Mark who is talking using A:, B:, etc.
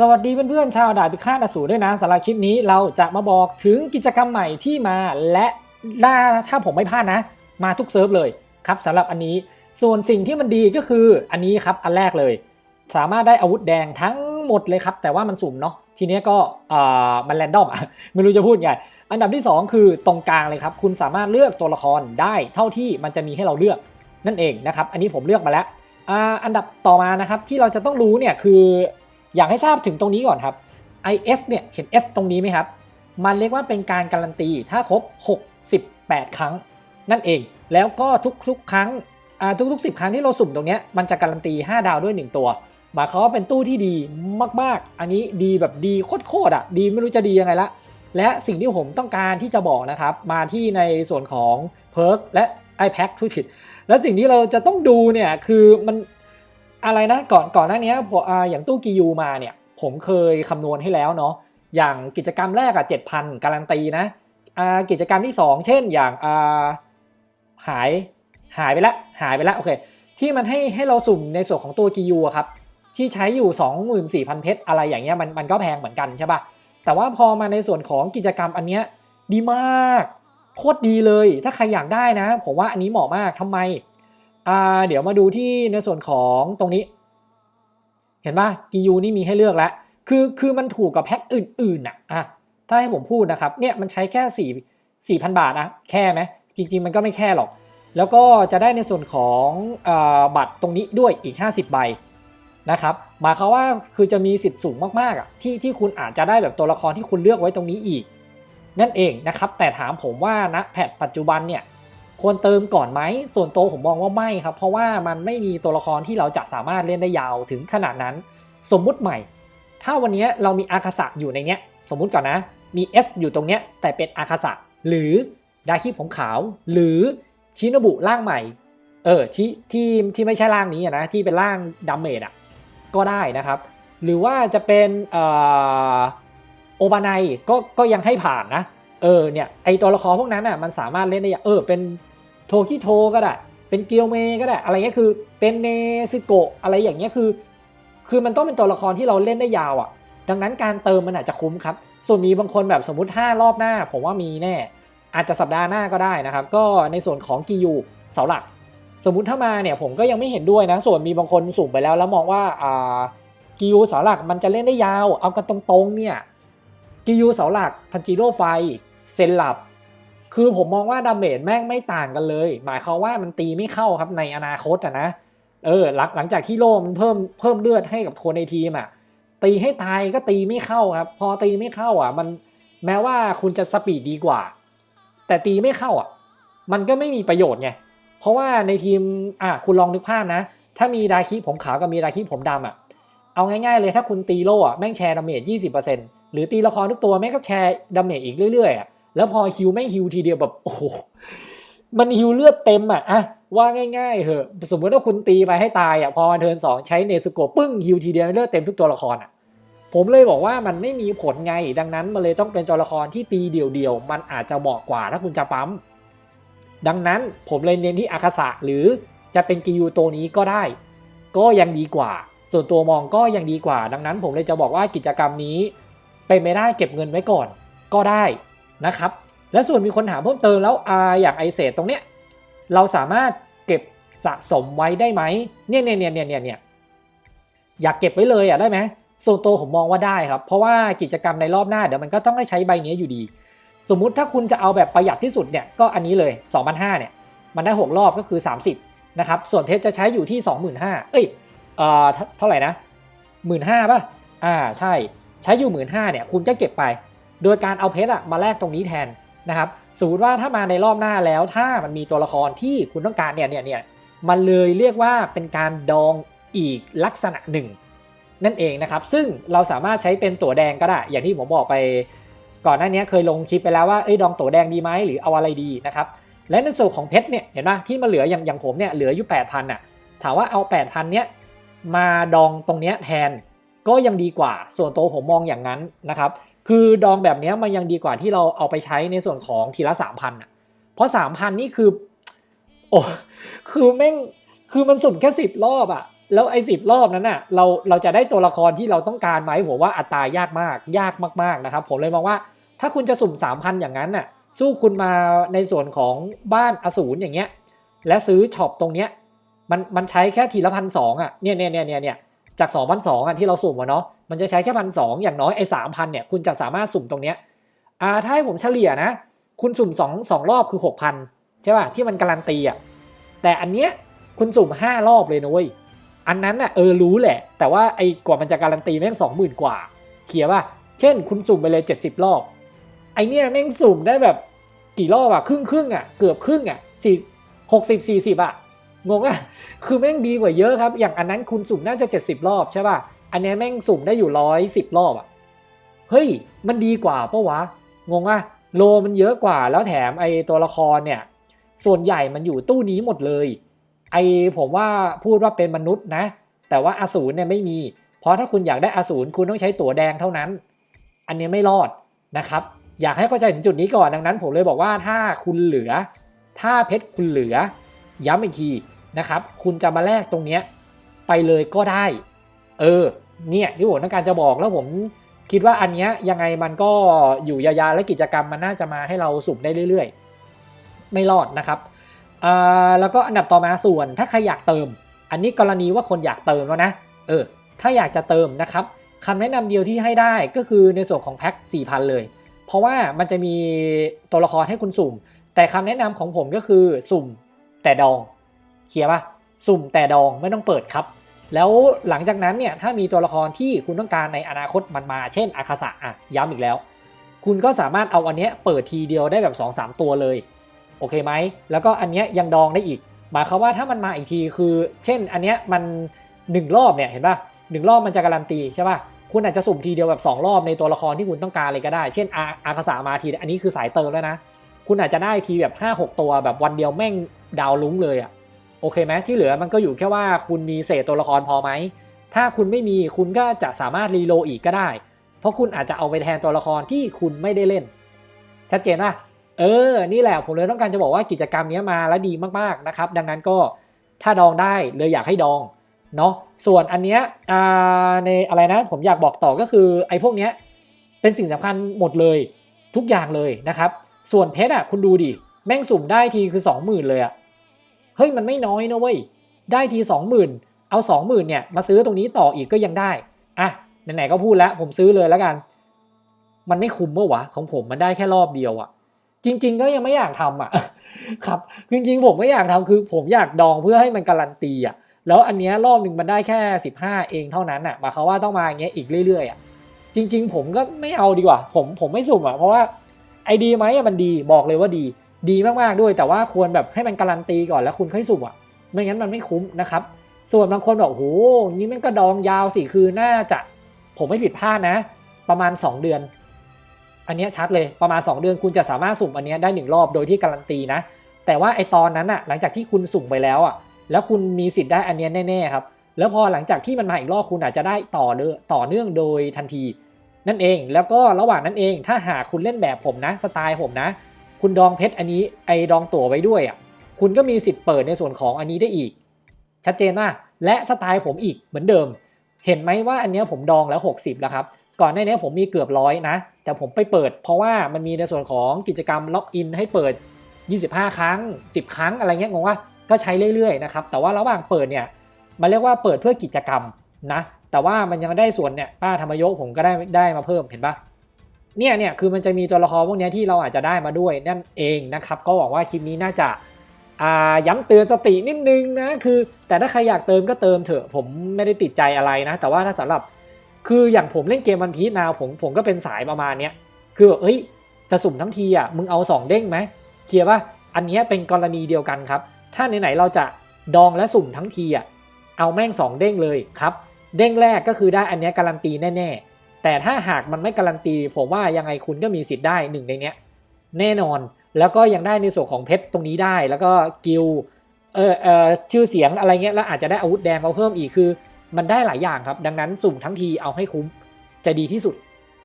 A: สวัสดีเพื่อนๆชาวดาบพิฆาตอสูรด้วยนะสำหรับคลิปนี้เราจะมาบอกถึงกิจกรรมใหม่ที่มาและถ้าผมไม่พลาดนะ มาทุกเซิร์ฟเลยครับสำหรับอันนี้ส่วนสิ่งที่มันดีก็คืออันนี้ครับอันแรกเลย สามารถได้อาวุธแดงทั้งหมดเลยครับ แต่ว่ามันสุ่มเนาะทีเนี้ยก็อ่ามันแรนดอมอะไม่รู้จะพูดไงอันดับที่ 2 คือตรงกลางเลยครับ คุณสามารถเลือกตัวละครได้เท่าที่มันจะมีให้เราเลือกนั่นเองนะครับ อันนี้ผมเลือกมาแล้วอ่าอันดับต่อมานะครับที่เราจะต้องรู้เนี่ยคือ อยากให้ทราบถึงตรงนี้ก่อนครับ IS เนี่ยเห็น S ตรงนี้ไหมครับ มันเรียกว่าเป็นการการันตีถ้าครบ 68 ครั้ง นั่นเอง แล้วก็ทุกๆครั้งทุกๆ 10 ครั้งที่เราสุ่มตรงนี้มันจะการันตี 5 ดาวด้วย 1 ตัวหมายความว่าเป็นตู้ที่ดีมากๆ อันนี้ดีแบบดีโคตรๆอะ ดีไม่รู้จะดียังไงละ และสิ่งที่ผมต้องการที่จะบอกนะครับ มาที่ในส่วนของ Perk และ iPack ทุกผิด และสิ่งที่เราจะต้องดูเนี่ย คือมัน อะไรนะก่อนก่อนหน้านี้ผมอ่าอย่างตู้กิยูมาเนี่ย ผมเคยคำนวณให้แล้วเนาะอย่างกิจกรรมแรกอะ7,000การันตีนะกิจกรรมที่ 2 เช่นอย่างาหายหายไปละหายไปละโอเคที่มันให้ให้เราสุ่มในส่วนของตัวกิยูครับที่ใช้อยู่ 24,000 เพชรอะไรอย่างเงี้ยมันมันก็แพงเหมือนกันใช่ปะแต่ว่าพอมาในส่วนของกิจกรรมอันเนี้ยดีมากโคตรดีเลย ถ้าใครอยากได้นะ ผมว่าอันนี้เหมาะมากทำไม อ่าเดี๋ยวมาดูที่ในส่วนของตรงนี้ เห็นป่ะกิยูนี่มีให้เลือกแล้ว คือคือมันถูกกับแพ็คอื่นๆน่ะอะถ้าให้ผมพูดนะครับเนี่ยมันใช้แค่ 4 4 0 0 0 บาทนะแค่ไหมจริง ๆ มันก็ไม่แค่หรอก แล้วก็จะได้ในส่วนของอบัตรตรงนี้ด้วยอีก 50 ใบนะครับหมายความว่าคือจะมีสิทธิ์สูงมากๆอะที่ที่คุณอาจจะได้แบบตัวละครที่คุณเลือกไว้ตรงนี้อีก นั่นเองนะครับแต่ถามผมว่าณแพทปัจจุบันเนี่ย ควรเติมก่อนไหม ส่วนตัวผมมองว่าไม่ครับ เพราะว่ามันไม่มีตัวละครที่เราจะสามารถเล่นได้ยาวถึงขนาดนั้น สมมุติใหม่ ถ้าวันนี้เรามีอาคาสะอยู่ในเนี้ย สมมุติก่อนนะ มี S อยู่ตรงเนี้ยแต่เป็นอาคาสะหรือดาคิผมขาว หรือชินบุร่างใหม่ เออที่ที่ที่ไม่ใช่ร่างนี้นะที่เป็นร่างดัมเมจอะก็ได้นะครับ หรือว่าจะเป็นออโอบานายก็ก็ยังให้ผ่านนะเออเนี่ยไอตัวละครพวกนั้นอะมันสามารถเล่นได้ยางเออเป็น โทคิโทก็ได้ เป็นเกียวเมก็ได้ อะไรเงี้ยคือเป็นเนซิโกะอะไรอย่างเงี้ยคือ คือมันต้องเป็นตัวละครที่เราเล่นได้ยาวอะ ดังนั้นการเติมมันอาจจะคุ้มครับ ส่วนมีบางคนแบบสมมุติ 5 รอบหน้า ผมว่ามีแน่ อาจจะสัปดาห์หน้าก็ได้นะครับ ก็ในส่วนของกิยูเสาหลัก สมมติถ้ามาเนี่ยผมก็ยังไม่เห็นด้วยนะ ส่วนมีบางคนสุ่มไปแล้วแล้วมองว่าอ่ากิยูเสาหลักมันจะเล่นได้ยาว เอากันตรงๆเนี่ยกิยูเสาหลักทันจิโร่ไฟเซนหลับ คือผมมองว่าดาเมจแม่งไม่ต่างกันเลย หมายความว่ามันตีไม่เข้าครับในอนาคตอะนะ เออหลังหลังจากที่โล่มันเพิ่มเพิ่มเลือดให้กับคนในทีมอะ ตีให้ตายก็ตีไม่เข้าครับ พอตีไม่เข้าอะ มันแม้ว่าคุณจะสปีดดีกว่า แต่ตีไม่เข้าอะ มันก็ไม่มีประโยชน์ไง เพราะว่าในทีมอะคุณลองนึกภาพนะ ถ้ามีดาคิผมขาวกับมีดาคิผมดำอะ เอาง่ายๆเลยถ้าคุณตีโล่อะแม่งแชร์ดาเมจ20%หรือตีละครทุกตัวแม่งก็แชร์ดาเมจอีกเรื่อยๆอะ แล้วพอฮิวแม่งฮิวทีเดียวแบบโอ้โหมันฮิวเลือดเต็มอะอะว่าง่ายๆเหอะสมมติว่าคุณตีไปให้ตายอะพอมาเทินสองใช้เนสโกปึ้งฮิวทีเดียวเลือดเต็มทุกตัวละครอะผมเลยบอกว่ามันไม่มีผลไงดังนั้นมันเลยต้องเป็นตัวละครที่ตีเดี่ยวๆมันอาจจะเหมาะกว่าถ้าคุณจะปั๊ม ดังนั้นผมเลยเน้นที่อาคาสะหรือจะเป็นกิยูตัวนี้ก็ได้ ก็ยังดีกว่า ส่วนตัวมองก็ยังดีกว่า ดังนั้นผมเลยจะบอกว่ากิจกรรมนี้เป็นไม่ได้เก็บเงินไว้ก่อน ก็ได้ นะครับ และส่วนมีคนถามเพิ่มเติมแล้วออย่างไอเศษตรงเนี้ยเราสามารถเก็บสะสมไว้ได้ไหมเนี่ยเนี่ยเนี่ยเนี่ยเนี่ยอยากเก็บไว้เลยอะได้ไหมส่วนตัวผมมองว่าได้ครับ เพราะว่ากิจกรรมในรอบหน้าเดี๋ยวมันก็ต้องได้ใช้ใบนี้อยู่ดี สมมุติถ้าคุณจะเอาแบบประหยัดที่สุดเนี่ยก็อันนี้เลย 2,500เนี่ยมันได้ 6 รอบก็คือ 30นะครับส่วนเพชรจะใช้อยู่ที่ 25,000เอ้ยเอ่อเท่าไหร่นะ 15,000ป่ะอ่าใช่ใช้อยู่ 15,000เนี่ยคุณก็เก็บไป โดยการเอาเพชรอะมาแลกตรงนี้แทนนะครับสมมติว่าถ้ามาในรอบหน้าแล้ว ถ้ามันมีตัวละครที่คุณต้องการเนี่ยเนี่ยเนี่ยมันเลยเรียกว่าเป็นการดองอีกลักษณะหนึ่ง นั่นเองนะครับ ซึ่งเราสามารถใช้เป็นตัวแดงก็ได้ อย่างที่ผมบอกไป ก่อนหน้านี้เคยลงคลิปไปแล้วว่าเอ้ยดองตัวแดงดีไหมหรือเอาอะไรดีนะครับและในส่วนของเพชรเนี่ยเห็นไหมที่มันเหลืออย่างอย่างผมเนี่ยเหลืออยู่8,000อะถามว่าเอา8,000เนี้ยมาดองตรงเนี้ยแทนก็ยังดีกว่าส่วนตัวผมมองอย่างนั้นนะครับ คือดองแบบนี้มันยังดีกว่าที่เราเอาไปใช้ในส่วนของทีละสามพันอะ เพราะสามพันนี่คือ โอ้คือแม่งคือมันสุ่มแค่สิบรอบอะ แล้วไอ้สิบรอบนั้นน่ะเราเราจะได้ตัวละครที่เราต้องการไหมผมว่าอัตรายากมาก ยากมากๆนะครับ ผมเลยมองว่า ถ้าคุณจะสุ่ม3,000อย่างนั้นน่ะ สู้คุณมาในส่วนของบ้านอสูรอย่างเงี้ย และซื้อช็อปตรงเนี้ยมันมันใช้แค่ทีละพันสองอะเนี่ยเนี่ยเนี่ยเนี่ยเนี่ย จาก2 0 0 2อะที่เราสุ่มอะเนาะมันจะใช้แค่พันสองอย่างน้อยไอ้สามพันเนี่ยคุณจะสามารถสุ่มตรงเนี้ยอ่าถ้าให้ผมเฉลี่ยนะ คุณสุ่มสองสองรอบคือหกพันใช่ป่ะที่มันการันตีอะแต่อันเนี้ยคุณสุ่มห้ารอบเลยนะเว้ยอันนั้นน่ะเออรู้แหละ แต่ว่าไอ้กว่ามันจะการันตีแม่งสองหมื่นกว่าเคลียร์ป่ะเช่น คุณสุ่มไปเลยเจ็ดสิบรอบ ไอเนี้ยแม่งสุ่มได้แบบกี่รอบอะครึ่งครึ่งอะเกือบครึ่งอะสี่หกสิบสี่สิบอะ งงอะคือแม่งดีกว่าเยอะครับ อย่างอันนั้นคุณสุ่มน่าจะเจ็ดสิบรอบใช่ป่ะ อันนี้แม่งสุ่มได้อยู่ร้อยสิบรอบอะเฮ้ย มันดีกว่าปะวะ งงอะโลมันเยอะกว่า แล้วแถมไอตัวละครเนี่ย ส่วนใหญ่มันอยู่ตู้นี้หมดเลย ไอผมว่าพูดว่าเป็นมนุษย์นะ แต่ว่าอสูรเนี่ยไม่มี เพราะถ้าคุณอยากได้อสูรคุณต้องใช้ตั๋วแดงเท่านั้น อันนี้ไม่รอดนะครับ อยากให้เข้าใจถึงจุดนี้ก่อน ดังนั้น ผมเลยบอกว่าถ้าคุณเหลือ ถ้าเพชรคุณเหลือ ย้ำอีกที นะครับ คุณจะมาแลกตรงเนี้ยไปเลยก็ได้ เออ เนี่ยที่ผมต้องการจะบอกแล้วผมคิดว่าอันเนี้ยยังไงมันก็อยู่ยาวๆและกิจกรรมมันน่าจะมาให้เราสุ่มได้เรื่อยๆ ไม่รอดนะครับอ่าแล้วก็อันดับต่อมาส่วนถ้าใครอยากเติม อันนี้กรณีว่าคนอยากเติมแล้วนะ เออ ถ้าอยากจะเติมนะครับคำแนะนำเดียวที่ให้ได้ก็คือในส่วนของแพ็ค4,000 เลย เพราะว่ามันจะมีตัวละครให้คุณสุ่ม แต่คำแนะนำของผมก็คือสุ่มแต่ดอง เคลียร์ปะสุ่มแต่ดองไม่ต้องเปิดครับ แล้วหลังจากนั้นเนี่ยถ้ามีตัวละครที่คุณต้องการในอนาคตมันมา เช่นอาคาสะอะย้ำอีกแล้ว คุณก็สามารถเอาอันเนี้ยเปิดทีเดียวได้แบบ 2-3 ตัวเลย โอเคไหม แล้วก็อันเนี้ยยังดองได้อีก หมายความว่าถ้ามันมาอีกทีคือ เช่นอันเนี้ยมัน 1 รอบเนี่ยเห็นป่ะหนึ่งรอบมันจะการันตีใช่ป่ะคุณอาจจะสุ่มทีเดียวแบบ 2 รอบในตัวละครที่คุณต้องการเลยก็ได้ เช่นอาอาคาสามาที อันนี้คือสายเติมแล้วนะ คุณอาจจะได้ทีแบบ 5-6 ตัวแบบวันเดียวแม่งดาวลุ้งเลยอะ อเคไหมที่เหลือมันก็อยู่แค่ว่าคุณมีเศษตัวละครพอไหม ถ้าคุณไม่มีคุณก็จะสามารถรีโลอีกก็ได้ เพราะคุณอาจจะเอาไปแทนตัวละครที่คุณไม่ได้เล่น ชัดเจนป่ะเออ นี่แหละผมเลยต้องการจะบอกว่ากิจกรรมนี้มาแล้วดีมากๆนะครับ ดังนั้นก็ถ้าดองได้เลยอยากให้ดองเนาะส่วนอันเนี้ยในอะไรนะผมอยากบอกต่อก็คือไอ้พวกเนี้ยเป็นสิ่งสำคัญหมดเลยทุกอย่างเลยนะครับ ส่วนเพชรอะคุณดูดิแม่งสุ่มได้ทีคือ 20,000 เลยอะ เฮ้ยมันไม่น้อยนะเว้ยได้ที 20,000 เอา 20,000เนี่ยมาซื้อตรงนี้ต่ออีกก็ยังได้อะไหนๆก็พูดแล้วผมซื้อเลยแล้วกัน มันไม่คุ้มเมื่อวะของผมมันได้แค่รอบเดียวอะจริง ๆ ก็ยังไม่อยากทำอะครับจริงๆผมไม่อยากทำคือ ผมอยากดองเพื่อให้มันการันตีอะแล้วอันเนี้ยรอบหนึ่งมันได้แค่ 15 เองเท่านั้นอะหมายความว่าต้องมาอย่างเงี้ยอีกเรื่อยๆอะจริง ๆ ผมก็ไม่เอาดีกว่า ผมผมไม่สุ่มอะเพราะว่าไอดีไหมมันดีบอกเลยว่าดี ดีมากๆด้วย แต่ว่าควรแบบให้มันการันตีก่อนแล้วคุณค่อยสุ่มอะไม่งั้นมันไม่คุ้มนะครับ ส่วนบางคนบอกโหนี่มันก็ดองยาวสิคือน่าจะผมไม่ผิดพลาดนะ ประมาณ 2 เดือน อันเนี้ยชัดเลยประมาณ 2 เดือนคุณจะสามารถสุ่มอันเนี้ยได้หนึ่งรอบโดยที่การันตีนะ แต่ว่าไอตอนนั้นอะหลังจากที่คุณสุ่มไปแล้วอะแล้วคุณมีสิทธิ์ได้อันเนี้ยแน่ๆครับแล้วพอหลังจากที่มันมาอีกรอบคุณอาจจะได้ต่อเนื่องต่อเนื่องโดยทันที นั่นเองแล้วก็ระหว่างนั้นเองถ้าหากคุณเล่นแบบผมนะสไตล์ผมนะ คุณดองเพชรอันนี้ไอดองตั๋วไว้ด้วยอะคุณก็มีสิทธิ์เปิดในส่วนของอันนี้ได้อีก ชัดเจนมากและสไตล์ผมอีกเหมือนเดิม เห็นไหมว่าอันนี้ผมดองแล้ว 60 แล้วครับ ก่อนหน้านี้ผมมีเกือบร้อยนะ แต่ผมไปเปิด เพราะว่ามันมีในส่วนของกิจกรรมล็อกอินให้เปิด 25 ครั้ง 10 ครั้งอะไรเงี้ยงงว่าก็ใช้เรื่อยๆนะครับแต่ว่าระหว่างเปิดเนี่ยมันเรียกว่าเปิดเพื่อกิจกรรมนะแต่ว่ามันยังได้ส่วนเนี่ยป้าธรรมยกผมก็ได้ได้มาเพิ่มเห็นปะ เนี่ยเนี่ยคือมันจะมีตัวละครพวกนี้ที่เราอาจจะได้มาด้วยนั่นเองนะครับก็หวังว่าคลิปนี้น่าจะาย้ำเตือนสตินิดนึงนะคือ แต่ถ้าใครอยากเติมก็เติมเถอะผมไม่ได้ติดใจอะไรนะ แต่ว่าถ้าสำหรับคืออย่างผมเล่นเกมวันพีชนาผมผมก็เป็นสายประมาณเนี้ยคือเอ้ยจะสุ่มทั้งทีอะมึงเอา 2 เด้งไหมเคลียร์ว่าอันเนี้ยเป็นกรณีเดียวกันครับ ถ้าไหนๆเราจะดองและสุ่มทั้งทีอะเอาแม่ง 2 เด้งเลยครับ เด้งแรกก็คือได้อันเนี้ยการันตีแน่ๆ แต่ถ้าหากมันไม่การันตี ผมว่ายังไงคุณก็มีสิทธิ์ได้หนึ่งในเนี้ยแน่นอนแล้วก็ยังได้ในส่วนของเพชรตรงนี้ได้ แล้วก็กิลเออเออชื่อเสียงอะไรเงี้ยแล้วอาจจะได้อาวุธแดงมาเพิ่มอีกคือ มันได้หลายอย่างครับ ดังนั้นสุ่มทั้งทีเอาให้คุ้มจะดีที่สุด